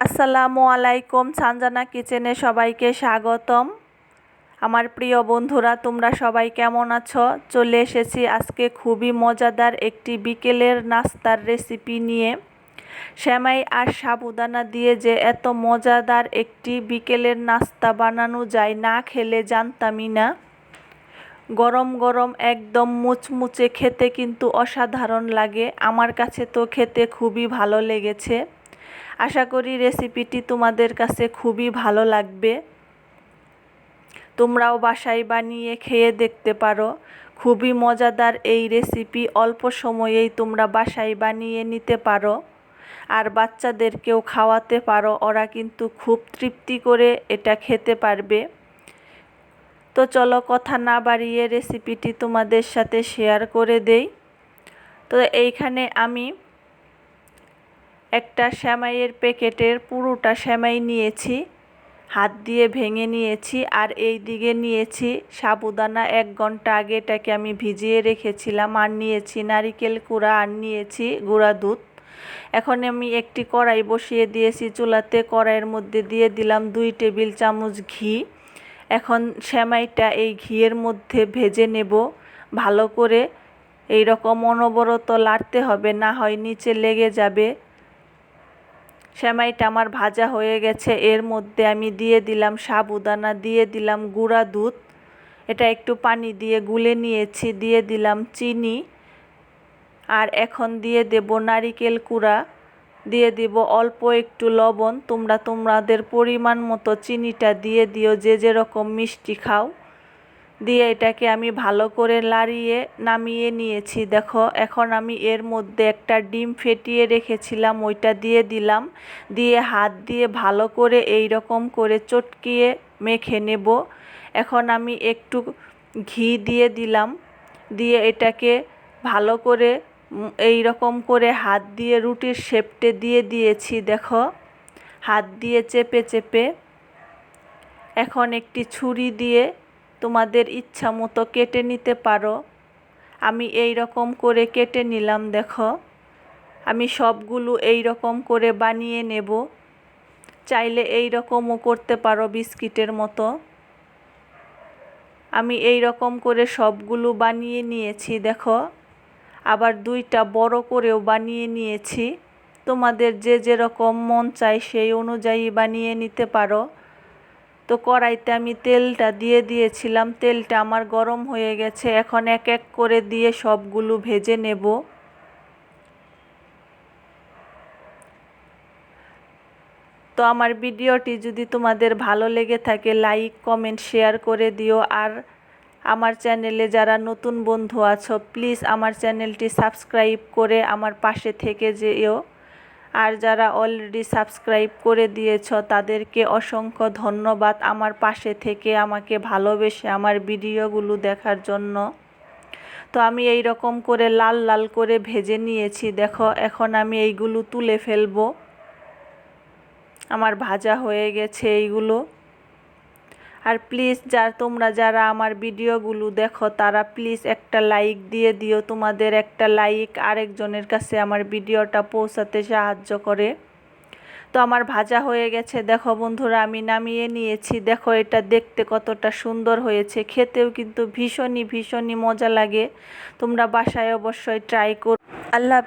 আসসালামু আলাইকুম সানজানা কিচেনে সবাইকে স্বাগতম। আমার প্রিয় বন্ধুরা, তোমরা সবাই কেমন আছো? চলে এসেছি আজকে খুবই মজাদার একটি বিকেলের নাস্তার রেসিপি নিয়ে। শ্যামাই আর সাবুদানা দিয়ে যে এত মজাদার একটি বিকেলের নাস্তা বানানো যায়, না খেলে জানতামই না। গরম গরম একদম মুচমুচে খেতে কিন্তু অসাধারণ লাগে। আমার কাছে তো খেতে খুবই ভালো লেগেছে। আশা করি রেসিপিটি তোমাদের কাছে খুবই ভালো লাগবে। তোমরাও বাসায় বানিয়ে খেয়ে দেখতে পারো। খুবই মজাদার এই রেসিপি অল্প সময়েই তোমরা বাসায় বানিয়ে নিতে পারো। আর বাচ্চাদেরকেও খাওয়াতে পারো, ওরা কিন্তু খুব তৃপ্তি করে এটা খেতে পারবে। তো চলো কথা না বাড়িয়ে রেসিপিটি তোমাদের সাথে শেয়ার করে দেই। তো এইখানে আমি একটা শ্যামাইয়ের প্যাকেটের পুরোটা শ্যামাই নিয়েছি, হাত দিয়ে ভেঙে নিয়েছি আর এই দিকে নিয়েছি সাবুদানা এক ঘণ্টা আগে এটাকে আমি ভিজিয়ে রেখেছিলাম, আর নিয়েছি নারিকেল কুড়া আর নিয়েছি গুঁড়া দুধ। এখন আমি একটি কড়াই বসিয়ে দিয়েছি, চুলাতে কড়াইয়ের মধ্যে দিয়ে দিলাম দুই টেবিল চামচ ঘি। এখন শ্যামাইটা এই ঘিয়ের মধ্যে ভেজে নেব, ভালো করে। এই রকম অনবরত লাড়তে হবে, না হয় নিচে লেগে যাবে। সেমাইটা আমার ভাজা হয়ে গেছে। এর মধ্যে আমি দিয়ে দিলাম সাবুদানা, দিয়ে দিলাম গুঁড়া দুধ। এটা একটু পানি দিয়ে গুলে নিয়েছি, দিয়ে দিলাম চিনি। আর এখন দিয়ে দেব নারিকেল কুড়া। দিয়ে দিব অল্প একটু লবণ। তোমরা তোমাদের পরিমাণ মতো চিনিটা দিয়ে দিও, যে যেরকম মিষ্টি খাও। দিয়ে এটাকে আমি ভালো করে লাড়িয়ে নামিয়ে নিয়েছি। দেখো, এখন আমি এর মধ্যে একটা ডিম ফেটিয়ে রেখেছিলাম, ওইটা দিয়ে দিলাম। দিয়ে হাত দিয়ে ভালো করে এই রকম করে চটকিয়ে মেখে নেব। এখন আমি একটু ঘি দিয়ে দিলাম। দিয়ে এটাকে ভালো করে এই রকম করে হাত দিয়ে রুটির শেপটে দিয়ে দিয়েছি, দেখো। হাত দিয়ে চেপে চেপে। এখন একটি ছুরি দিয়ে তোমাদের ইচ্ছা মতো কেটে নিতে পারো। আমি এই রকম করে কেটে নিলাম, দেখো। আমি সবগুলো এই রকম করে বানিয়ে নেব। চাইলে এই রকমও করতে পারো বিস্কিটের মতো। আমি এই রকম করে সবগুলো বানিয়ে নিয়েছি, দেখো। আবার দুইটা বড় করেও বানিয়ে নিয়েছি। তোমাদের যে যেরকম মন চায় সেই অনুযায়ী বানিয়ে নিতে পারো। তো কড়াইতে আমি তেলটা দিয়ে দিয়েছিলাম। তেলটা আমার গরম হয়ে গেছে। এখন এক এক করে দিয়ে সবগুলো ভেজে নেব। তো আমার ভিডিওটি যদি তোমাদের ভালো লেগে থাকে, লাইক, কমেন্ট, শেয়ার করে দিও। আর আমার চ্যানেলে যারা নতুন বন্ধু আছো, প্লিজ আমার চ্যানেলটি সাবস্ক্রাইব করে আমার পাশে থেকে যেও। আর যারা অলরেডি সাবস্ক্রাইব করে দিয়েছ, তাদেরকে অসংখ্য ধন্যবাদ আমার পাশে থেকে আমাকে ভালোবেসে আমার ভিডিওগুলো দেখার জন্য। তো আমি এই রকম করে লাল লাল করে ভেজে নিয়েছি, দেখো এখন আমি এইগুলো তুলে ফেলব। আমার ভাজা হয়ে গেছে এইগুলো। আর প্লিজ যার তোমরা যারা আমার ভিডিওগুলো দেখো, তারা প্লিজ একটা লাইক দিয়ে দিও। তোমাদের একটা লাইক আরেকজনের কাছে আমার ভিডিওটা পৌঁছাতে সাহায্য করে। তো আমার ভাজা হয়ে গেছে। দেখো বন্ধুরা, আমি নামিয়ে নিয়েছি। দেখো এটা দেখতে কতটা সুন্দর হয়েছে। খেতেও কিন্তু ভীষণই ভীষণই মজা লাগে। তোমরা বাসায় অবশ্যই ট্রাই করো। আল্লাহ